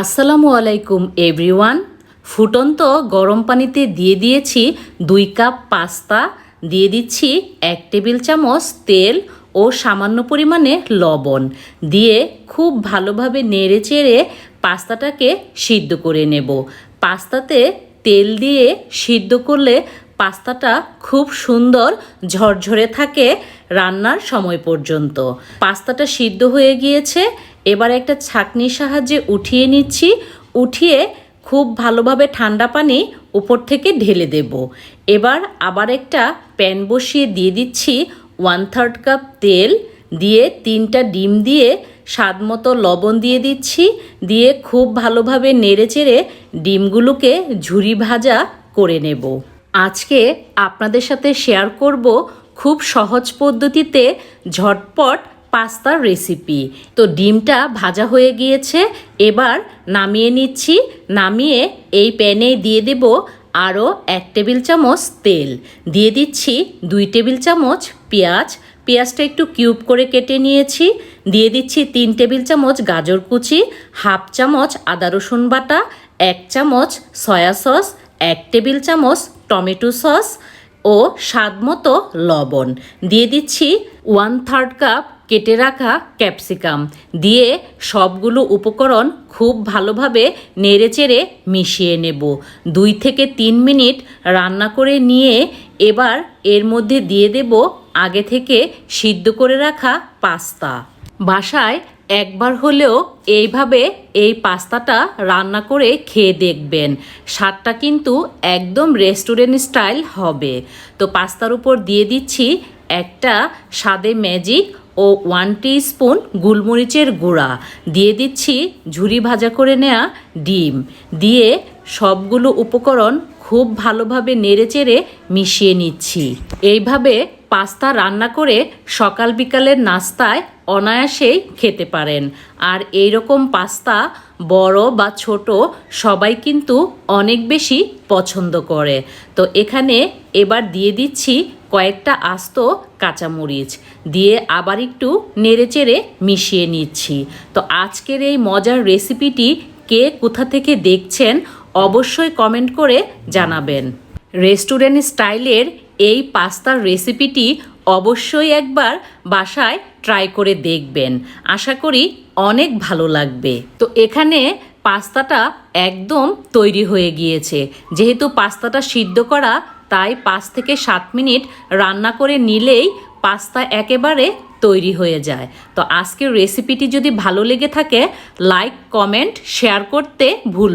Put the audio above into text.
আসসালামু আলাইকুম, এভরিওয়ান। ফুটন্ত গরম পানিতে দিয়ে দিয়েছি দুই কাপ পাস্তা, দিয়ে দিচ্ছি এক টেবিল চামচ তেল ও সামান্য পরিমাণে লবণ। দিয়ে খুব ভালোভাবে নেড়ে চেড়ে পাস্তাটাকে সিদ্ধ করে নেব। পাস্তাতে তেল দিয়ে সিদ্ধ করলে পাস্তাটা খুব সুন্দর ঝরঝরে থাকে রান্নার সময় পর্যন্ত। পাস্তাটা সিদ্ধ হয়ে গিয়েছে এবার একটা ছাঁকনির সাহায্যে উঠিয়ে নিচ্ছি। উঠিয়ে খুব ভালোভাবে ঠান্ডা পানি উপর থেকে ঢেলে দেব। এবার আবার একটা প্যান বসিয়ে দিয়ে দিচ্ছি ওয়ান থার্ড কাপ তেল। দিয়ে তিনটা ডিম দিয়ে স্বাদ মতো লবণ দিয়ে দিচ্ছি। দিয়ে খুব ভালোভাবে নেড়ে চেড়ে ডিমগুলোকে ঝুরি ভাজা করে নেব। আজকে আপনাদের সাথে শেয়ার করব খুব সহজ পদ্ধতিতে ঝটপট পাস্তার রেসিপি তো ডিমটা ভাজা হয়ে গিয়েছে, এবার নামিয়ে নিচ্ছি। নামিয়ে এই প্যানে দিয়ে দেব আরও এক টেবিল চামচ তেল। দিয়ে দিচ্ছি দুই টেবিল চামচ পেঁয়াজ। পেঁয়াজটা একটু কিউব করে কেটে নিয়েছি। দিয়ে দিচ্ছি তিন টেবিল চামচ গাজর কুচি, হাফ চামচ আদা রসুন বাটা, এক চামচ সয়া সস, এক টেবিল চামচ টমেটো সস ও স্বাদ মতো লবণ। দিয়ে দিচ্ছি ওয়ান থার্ড কাপ কেটে রাখা ক্যাপসিকাম দিয়ে সবগুলো উপকরণ খুব ভালোভাবে নেড়েচেড়ে মিশিয়ে নেব। দুই থেকে তিন মিনিট রান্না করে নিয়ে এবার এর মধ্যে দিয়ে দেব আগে থেকে সিদ্ধ করে রাখা পাস্তা। বাসায় একবার হলেও এইভাবে এই পাস্তাটা রান্না করে খেয়ে দেখবেন। স্বাদটা কিন্তু একদম রেস্টুরেন্ট স্টাইল হবে। তো পাস্তার উপর দিয়ে দিচ্ছি একটা স্বাদে ম্যাজিক ও ওয়ান স্পুন গুলমরিচের গুঁড়া। দিয়ে দিচ্ছি ঝুরি ভাজা করে নেওয়া ডিম। দিয়ে সবগুলো উপকরণ খুব ভালোভাবে নেড়েচেড়ে মিশিয়ে নিচ্ছি। এইভাবে পাস্তা রান্না করে সকাল বিকালের নাস্তায় অনায়াসেই খেতে পারেন। আর এই রকম পাস্তা বড় বা ছোট সবাই কিন্তু অনেক বেশি পছন্দ করে। তো এখানে এবার দিয়ে দিচ্ছি কয়েকটা আস্ত কাঁচামরিচ দিয়ে আবার একটু নেড়েচেড়ে মিশিয়ে নিচ্ছি। তো আজকের এই মজার রেসিপিটি কে কোথা থেকে দেখছেন অবশ্যই কমেন্ট করে জানাবেন। রেস্টুরেন্ট স্টাইলের এই পাস্তার রেসিপিটি অবশ্যই একবার বাসায় ট্রাই করে দেখবেন। আশা করি অনেক ভালো লাগবে। তো এখানে পাস্তাটা একদম তৈরি হয়ে গিয়েছে। যেহেতু পাস্তাটা সিদ্ধ করা তাই পাঁচ থেকে সাত মিনিট রান্না করে নিলেই পাস্তা একেবারে তৈরি হয়ে যায়। তো আজকের রেসিপিটি যদি ভালো লেগে থাকে লাইক কমেন্ট শেয়ার করতে ভুল